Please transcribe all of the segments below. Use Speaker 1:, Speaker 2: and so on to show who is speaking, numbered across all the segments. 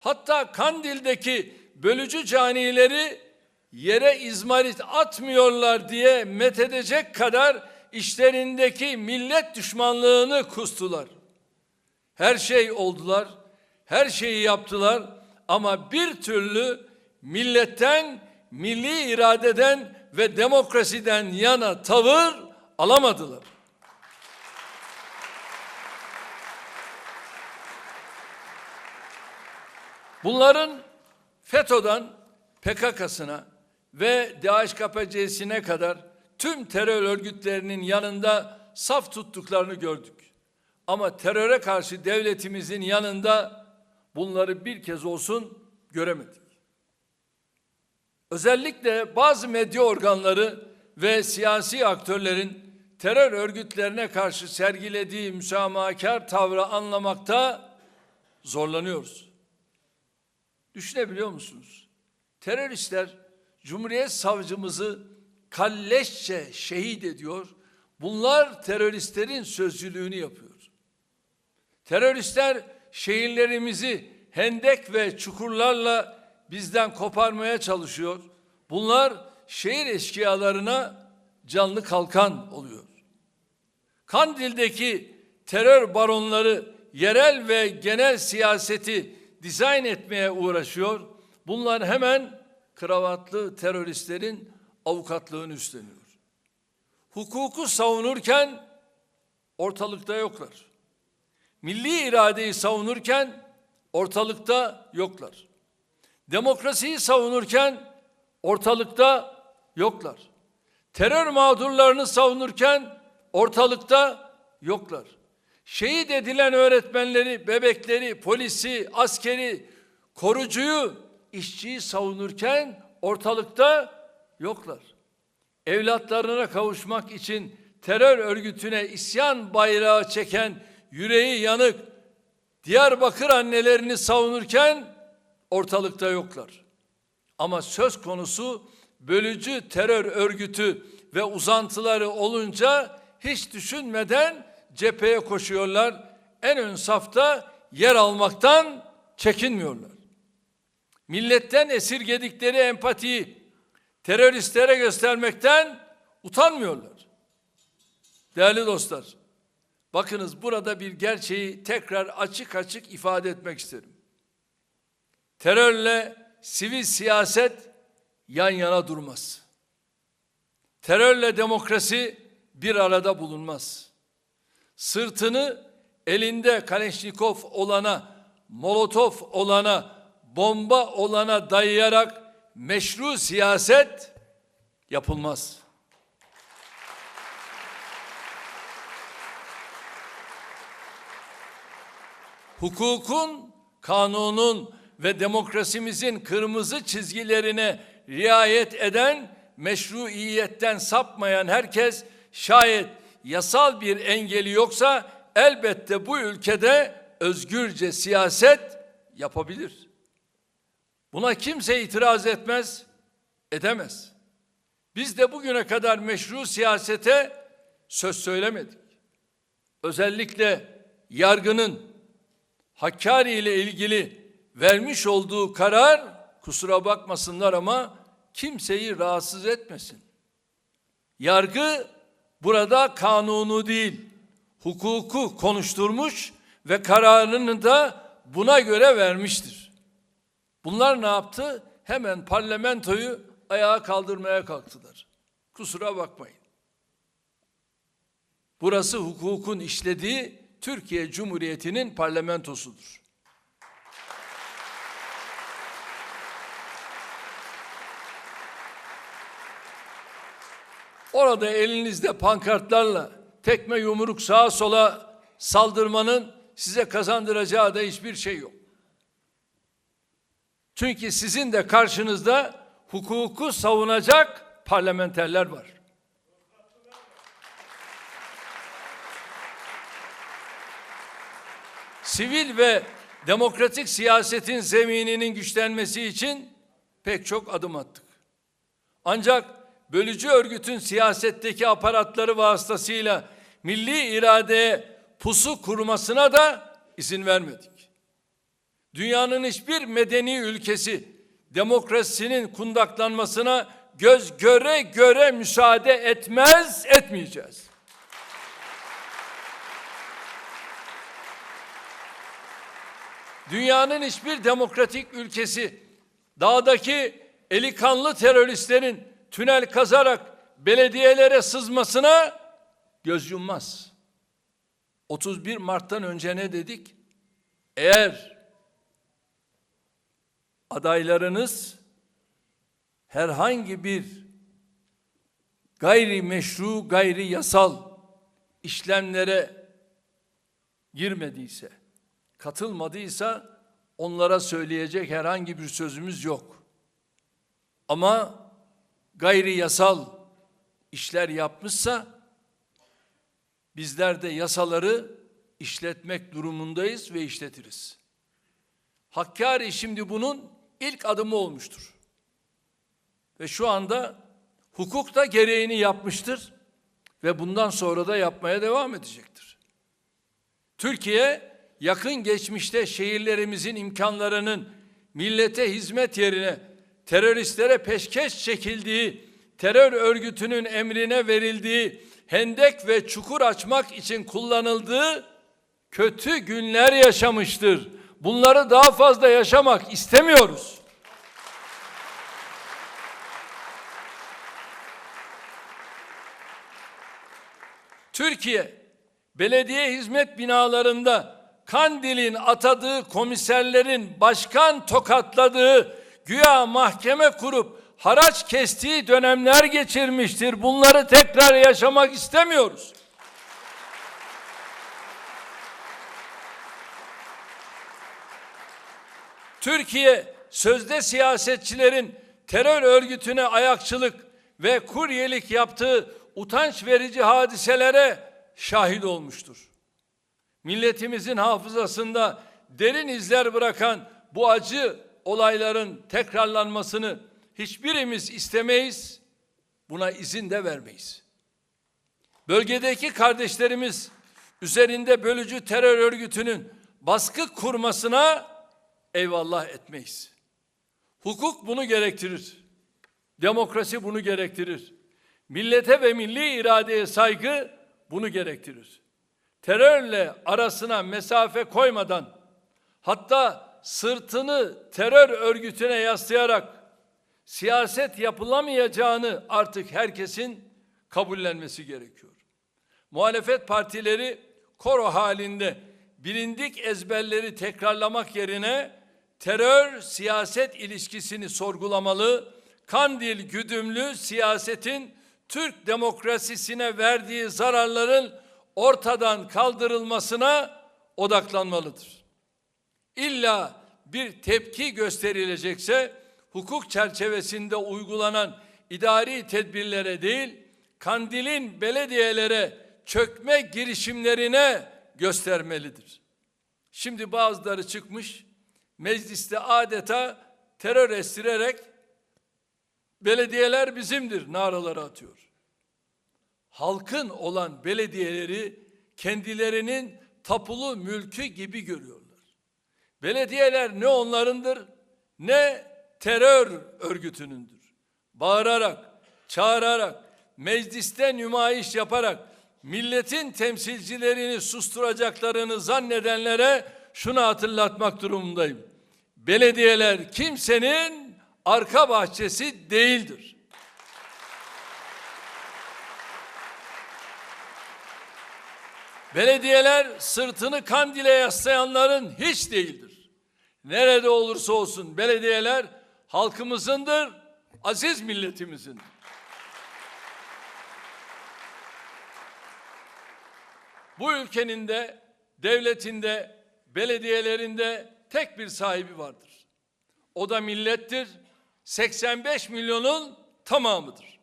Speaker 1: Hatta Kandil'deki bölücü canileri yere izmarit atmıyorlar diye methedecek kadar işlerindeki millet düşmanlığını kustular. Her şey oldular, her şeyi yaptılar ama bir türlü milletten, milli iradeden ve demokrasiden yana tavır alamadılar. Bunların FETÖ'den PKK'sına ve DHKPC'sine kadar tüm terör örgütlerinin yanında saf tuttuklarını gördük. Ama teröre karşı devletimizin yanında bunları bir kez olsun göremedik. Özellikle bazı medya organları ve siyasi aktörlerin terör örgütlerine karşı sergilediği müsamahakar tavrı anlamakta zorlanıyoruz. Düşünebiliyor musunuz? Teröristler Cumhuriyet Savcımızı kalleşçe şehit ediyor. Bunlar teröristlerin sözcülüğünü yapıyor. Teröristler şehirlerimizi hendek ve çukurlarla bizden koparmaya çalışıyor. Bunlar şehir eşkıyalarına canlı kalkan oluyor. Kandil'deki terör baronları yerel ve genel siyaseti dizayn etmeye uğraşıyor. Bunlar hemen kravatlı teröristlerin avukatlığını üstleniyor. Hukuku savunurken ortalıkta yoklar. Milli iradeyi savunurken ortalıkta yoklar. Demokrasiyi savunurken ortalıkta yoklar. Terör mağdurlarını savunurken ortalıkta yoklar. Şehit edilen öğretmenleri, bebekleri, polisi, askeri, korucuyu, işçiyi savunurken ortalıkta yoklar. Evlatlarına kavuşmak için terör örgütüne isyan bayrağı çeken yüreği yanık Diyarbakır annelerini savunurken ortalıkta yoklar. Ama söz konusu bölücü terör örgütü ve uzantıları olunca hiç düşünmeden cepheye koşuyorlar. En ön safta yer almaktan çekinmiyorlar. Milletten esirgedikleri empatiyi teröristlere göstermekten utanmıyorlar. Değerli dostlar, bakınız burada bir gerçeği tekrar açık açık ifade etmek isterim. Terörle sivil siyaset yan yana durmaz. Terörle demokrasi bir arada bulunmaz. Sırtını elinde Kaleşnikov olana, Molotov olana, bomba olana dayayarak meşru siyaset yapılmaz. Hukukun, kanunun ve demokrasimizin kırmızı çizgilerine riayet eden, meşruiyetten sapmayan herkes şayet yasal bir engeli yoksa elbette bu ülkede özgürce siyaset yapabilir. Buna kimse itiraz etmez, edemez. Biz de bugüne kadar meşru siyasete söz söylemedik. Özellikle yargının Hakkari ile ilgili vermiş olduğu karar kusura bakmasınlar ama kimseyi rahatsız etmesin. Yargı burada kanunu değil, hukuku konuşturmuş ve kararını da buna göre vermiştir. Bunlar ne yaptı? Hemen parlamentoyu ayağa kaldırmaya kalktılar. Kusura bakmayın. Burası hukukun işlediği Türkiye Cumhuriyeti'nin parlamentosudur. Orada elinizde pankartlarla tekme yumruk sağa sola saldırmanın size kazandıracağı da hiçbir şey yok. Çünkü sizin de karşınızda hukuku savunacak parlamenterler var. Sivil ve demokratik siyasetin zemininin güçlenmesi için pek çok adım attık. Ancak bölücü örgütün siyasetteki aparatları vasıtasıyla milli iradeye pusu kurmasına da izin vermedik. Dünyanın hiçbir medeni ülkesi demokrasinin kundaklanmasına göz göre göre müsaade etmez, etmeyeceğiz. Dünyanın hiçbir demokratik ülkesi dağdaki eli kanlı teröristlerin tünel kazarak belediyelere sızmasına göz yummaz. 31 Mart'tan önce ne dedik? Eğer adaylarınız herhangi bir gayri meşru, gayri yasal işlemlere girmediyse, katılmadıysa onlara söyleyecek herhangi bir sözümüz yok. Ama gayri yasal işler yapmışsa bizler de yasaları işletmek durumundayız ve işletiriz. Hakkari şimdi bunun ilk adımı olmuştur. Ve şu anda hukuk da gereğini yapmıştır ve bundan sonra da yapmaya devam edecektir. Türkiye yakın geçmişte şehirlerimizin imkanlarının millete hizmet yerine teröristlere peşkeş çekildiği, terör örgütünün emrine verildiği, hendek ve çukur açmak için kullanıldığı kötü günler yaşamıştır. Bunları daha fazla yaşamak istemiyoruz. Türkiye belediye hizmet binalarında Kandil'in atadığı komiserlerin başkan tokatladığı güya mahkeme kurup haraç kestiği dönemler geçirmiştir. Bunları tekrar yaşamak istemiyoruz. Türkiye sözde siyasetçilerin terör örgütüne ayakçılık ve kuryelik yaptığı utanç verici hadiselere şahit olmuştur. Milletimizin hafızasında derin izler bırakan bu acı olayların tekrarlanmasını hiçbirimiz istemeyiz, buna izin de vermeyiz. Bölgedeki kardeşlerimiz üzerinde bölücü terör örgütünün baskı kurmasına eyvallah etmeyiz. Hukuk bunu gerektirir. Demokrasi bunu gerektirir. Millete ve milli iradeye saygı bunu gerektirir. Terörle arasına mesafe koymadan hatta sırtını terör örgütüne yaslayarak siyaset yapılamayacağını artık herkesin kabullenmesi gerekiyor. Muhalefet partileri koro halinde bilindik ezberleri tekrarlamak yerine terör siyaset ilişkisini sorgulamalı, Kandil güdümlü siyasetin Türk demokrasisine verdiği zararların ortadan kaldırılmasına odaklanmalıdır. İlla bir tepki gösterilecekse hukuk çerçevesinde uygulanan idari tedbirlere değil, Kandil'in belediyelere çökme girişimlerine göstermelidir. Şimdi bazıları çıkmış, mecliste adeta terör estirerek belediyeler bizimdir naraları atıyor. Halkın olan belediyeleri kendilerinin tapulu mülkü gibi görüyorlar. Belediyeler ne onlarındır ne terör örgütünündür. Bağırarak, çağırarak, mecliste nümayiş yaparak milletin temsilcilerini susturacaklarını zannedenlere şunu hatırlatmak durumundayım. Belediyeler kimsenin arka bahçesi değildir. Belediyeler sırtını kandile yaslayanların hiç değildir. Nerede olursa olsun belediyeler halkımızındır, aziz milletimindir. Bu ülkenin de devletinde, belediyelerinde tek bir sahibi vardır. O da millettir. 85 milyonun tamamıdır.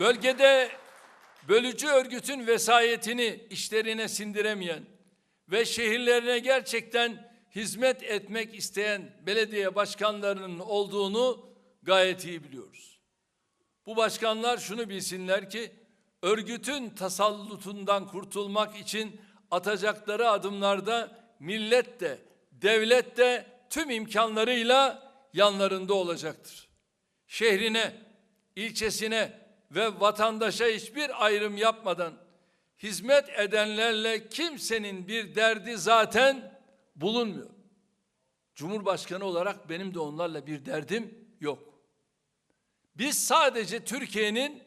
Speaker 1: Bölgede bölücü örgütün vesayetini işlerine sindiremeyen ve şehirlerine gerçekten hizmet etmek isteyen belediye başkanlarının olduğunu gayet iyi biliyoruz. Bu başkanlar şunu bilsinler ki örgütün tasallutundan kurtulmak için atacakları adımlarda millet de, devlet de tüm imkanlarıyla yanlarında olacaktır. Şehrine, ilçesine ve vatandaşa hiçbir ayrım yapmadan hizmet edenlerle kimsenin bir derdi zaten bulunmuyor. Cumhurbaşkanı olarak benim de onlarla bir derdim yok. Biz sadece Türkiye'nin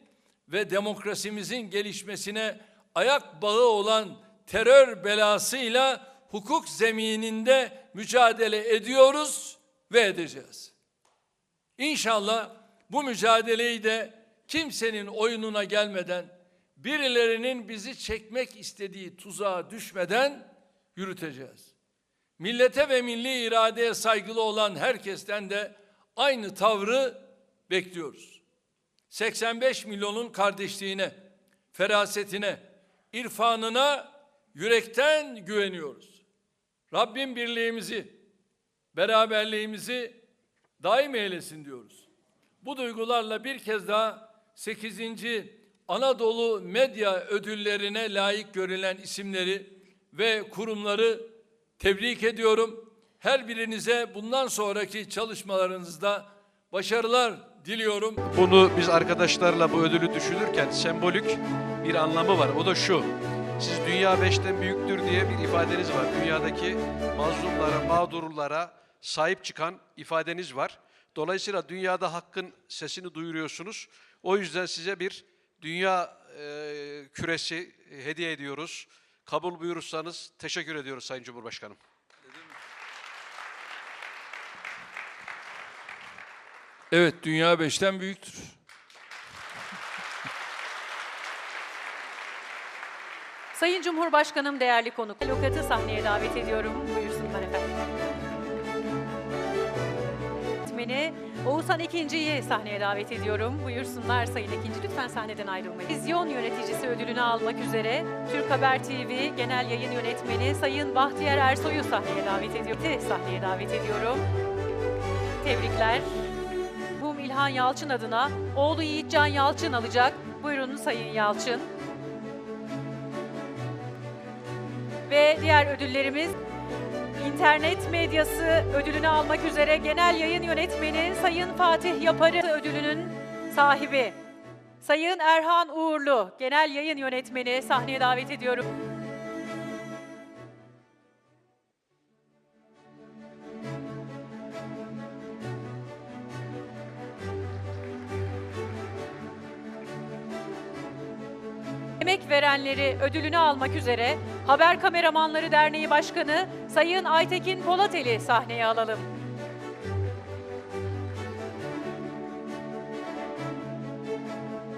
Speaker 1: ve demokrasimizin gelişmesine ayak bağı olan terör belasıyla hukuk zemininde mücadele ediyoruz ve edeceğiz. İnşallah bu mücadeleyi de kimsenin oyununa gelmeden, birilerinin bizi çekmek istediği tuzağa düşmeden yürüteceğiz. Millete ve milli iradeye saygılı olan herkesten de aynı tavrı bekliyoruz. 85 milyonun kardeşliğine, ferasetine, irfanına yürekten güveniyoruz. Rabbim birliğimizi, beraberliğimizi daim eylesin diyoruz. Bu duygularla bir kez daha 8. Anadolu Medya Ödülleri'ne layık görülen isimleri ve kurumları tebrik ediyorum. Her birinize bundan sonraki çalışmalarınızda başarılar diliyorum.
Speaker 2: Bunu biz arkadaşlarla bu ödülü düşünürken sembolik bir anlamı var. O da şu. Siz dünya beşten büyüktür diye bir ifadeniz var. Dünyadaki mazlumlara, mağdurlara sahip çıkan ifadeniz var. Dolayısıyla dünyada hakkın sesini duyuruyorsunuz. O yüzden size bir dünya e, küresi hediye ediyoruz. Kabul buyurursanız teşekkür ediyoruz Sayın Cumhurbaşkanım.
Speaker 1: Evet dünya beşten büyüktür.
Speaker 3: Sayın Cumhurbaşkanım değerli konuk. Avukatı sahneye davet ediyorum. Buyursunlar efendim. Yönetmeni Oğuzhan İkinci'yi sahneye davet ediyorum. Buyursunlar Sayın İkinci. Lütfen sahneden ayrılmayın. Vizyon yöneticisi ödülünü almak üzere Türk Haber TV Genel Yayın Yönetmeni Sayın Bahtiyar Ersoy'u sahneye davet ediyorum. Sahneye davet ediyorum. Tebrikler. Mum İlhan Yalçın adına oğlu Yiğitcan Yalçın alacak. Buyurun Sayın Yalçın. Ve diğer ödüllerimiz İnternet medyası ödülünü almak üzere genel yayın yönetmeni Sayın Fatih Yaparı ödülünün sahibi. Sayın Erhan Uğurlu genel yayın yönetmeni sahneye davet ediyorum. Emek verenleri ödülünü almak üzere Haber Kameramanları Derneği Başkanı Sayın Aytekin Polateli sahneye alalım.